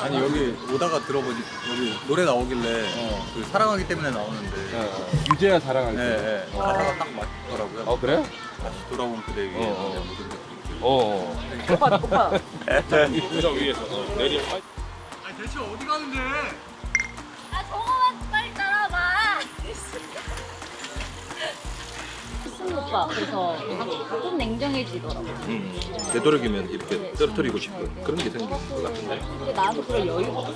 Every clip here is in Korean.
아니 여기 오다가 들어보니 여기 노래 나오길래 어. 그 사랑하기 때문에 나오는데 유재야 사랑할 네, 때. 네. 가사가 딱 맞더라고요. 어 그래? 다시 돌아온 그대 위에 어, 어. 모든 것. 어. 오빠 오빠 의자 위에서 어, 내리. 아니 대체 어디 가는데? 아 저거만 빨리 따라와봐. 술 오빠 그래서 좀 냉정해지더라고. 음, 되도록이면 이렇게 떨어뜨리고 싶은 그런 게 생긴 것 같은데. 근데 나도 그럴 여유가 없어.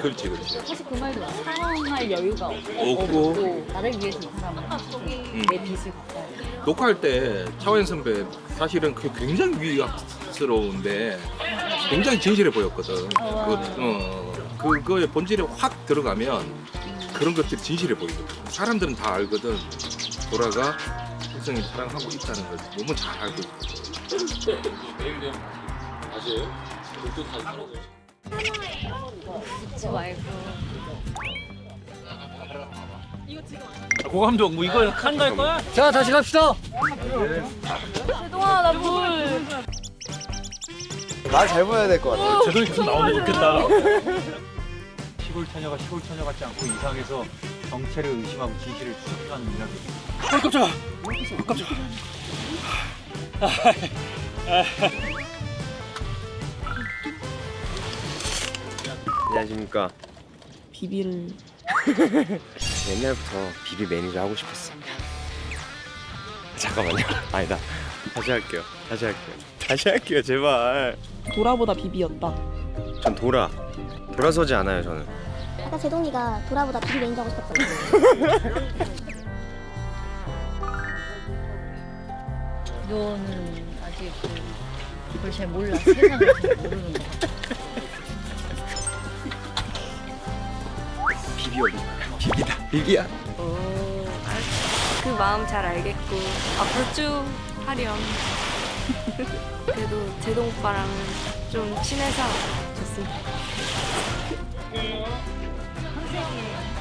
그렇지, 그렇지. 사실 그 말도 맞아. 사랑할 여유가 없고, 없고. 나를 위해서 이 사람을 내 빚을 갚아야 돼. 녹화할 때 차원 선배 사실은 그 굉장히 위압스러운데 굉장히 진실해 보였거든. 그, 어, 그거의 본질에 확 들어가면 그런 것들이 진실해 보이거든. 사람들은 다 알거든. 도라가 일성이 사랑하고 있다는 걸 너무 잘 알고 있거든. 내일 되면 다시 해요? 또 다시 사라져. 잊지 말고. 고감독 뭐 이거 칸갈 거야? 자 다시 갑시다 제동아 나 물. 말잘 보여야 될 것 같아 제동이 계속 나오면 좋겠다. 시골 처녀가 시골 처녀 같지 않고 이상해서 정체를 의심하고 진실을 추적하는 이야기. 아 깜짝아. 안녕하십니까. 비비를 옛날부터 비비 매니저 하고 싶었어. 잠깐만요. 아니다. 다시 할게요. 다시 할게요. 다시 할게요. 제발. 도라보다 비비였다 전 돌아. 돌아서지 않아요. 저는. 아까 제동이가 도라보다 비비 매니저 하고 싶었잖아. 너는 아직 그 그걸 잘 몰라. 세상을 잘 모르는 거. 비비 어디? 비비다. 비비야. 그 마음 잘 알겠고 앞으로 쭉 하렴. 그래도 제동 오빠랑은 좀 친해서 좋습니다.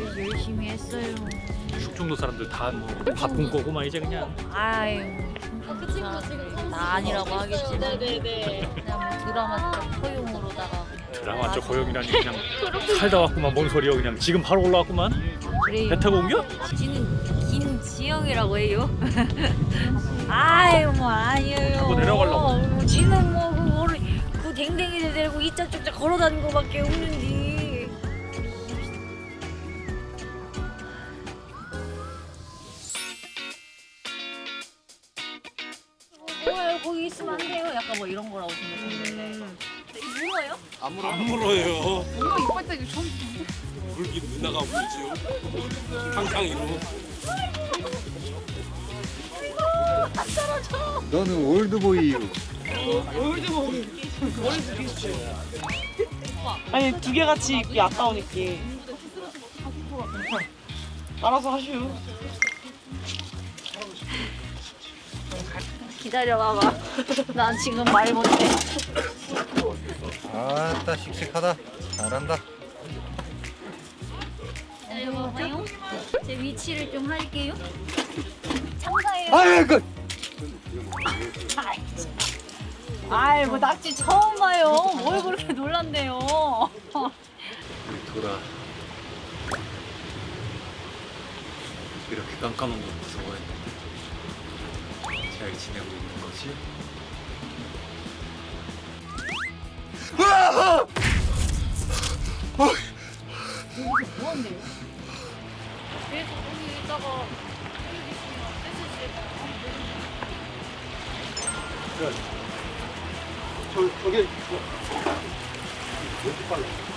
열- 열심히 했어요. 충청도 사람들 다뭐밥굶 거고만 이제 그냥. 아유, 그치 나 아니라고 하겠지. 네네네. 그냥 뭐 드라마 쪽 허용으로다가 드라마 쪽 고용이라니 그냥 살다 왔구만 뭔 소리야 그냥 지금 바로 올라왔구만 그래. 배 타고 옮겨? 지는 김지영이라고 해요. 아유 뭐 아니에요. 내려가려고. 뭐 지는 뭐 그거를 그 댕댕이를 데리고 이짝저짝 걸어다니는 거밖에 없는지. 뭐예요? 거기 있으면 안 돼요. 약간 뭐 이런 거라고 생각했는데. 이거 물어요? 안 물어요. 엄마 이빨 때기 처음. 물기 누나가 물지요. 탕탕이로. 너는 올드보이유. 아니 두 개 같이 입기 아까우니까 알아서 하시오 기다려봐봐. 난 지금 말 못해. 아따 씩씩하다. 잘한다. 기다려봐봐요. 제 위치를 좀 할게요. 참가해요. 아유 그. 아이 뭐 낙지 처음 봐요. 뭘 그렇게 놀란대요. 돌아. 이렇게 깜깜한 거 무서워 비슷하게 지내고 있는 거지? 으아! 어! 뭐한데요? 계속 여기 있다가 여기 있으면 뺏을 저, 저게, 저, 왜 이렇게 빨라?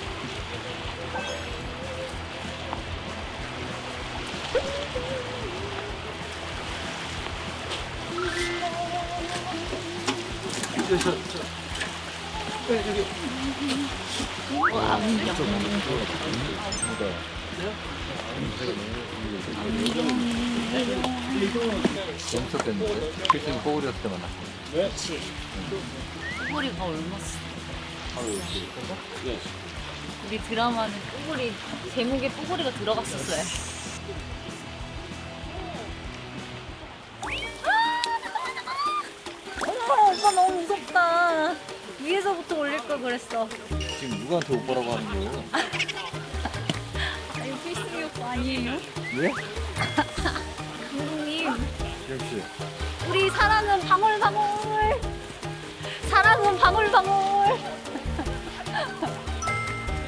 멈췄겠는데? 필승이 꼬우렸을 때 만났어. 그렇지. 꼬리가 얼마어 우리 드라마는 뽀글이 제목에 뽀글이가 들어갔었어요. 오빠 너무 무섭다. 위에서부터 올릴 걸 그랬어. 지금 누구한테 오빠라고 하는 거예요? 아, 이거 필승이 오빠 아니에요? 왜? 감독님 지영씨. 우리 사랑은 방울방울. 사랑은 방울방울.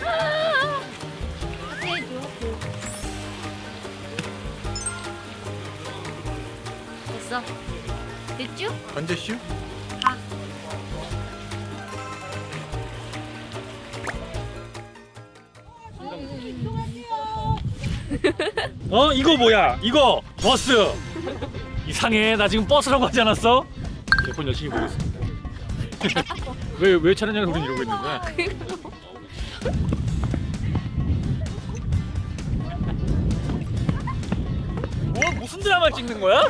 아, 같이 해줘. 됐어. 됐죠? 관제슈? 어 이거 뭐야? 이거 버스. 이상해. 나 지금 버스라고 하지 않았어? 제폰 열심히 보고 있습니다. 왜왜 촬영장에서 우린 이러고 있는 거야? 뭐 무슨 드라마 찍는 거야?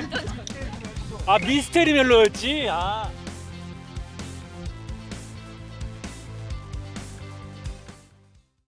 아 미스테리 멜로였지. 아.